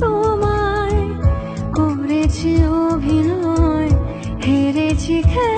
তোমায় করেছি অভিনয় হেরেছি খেলা।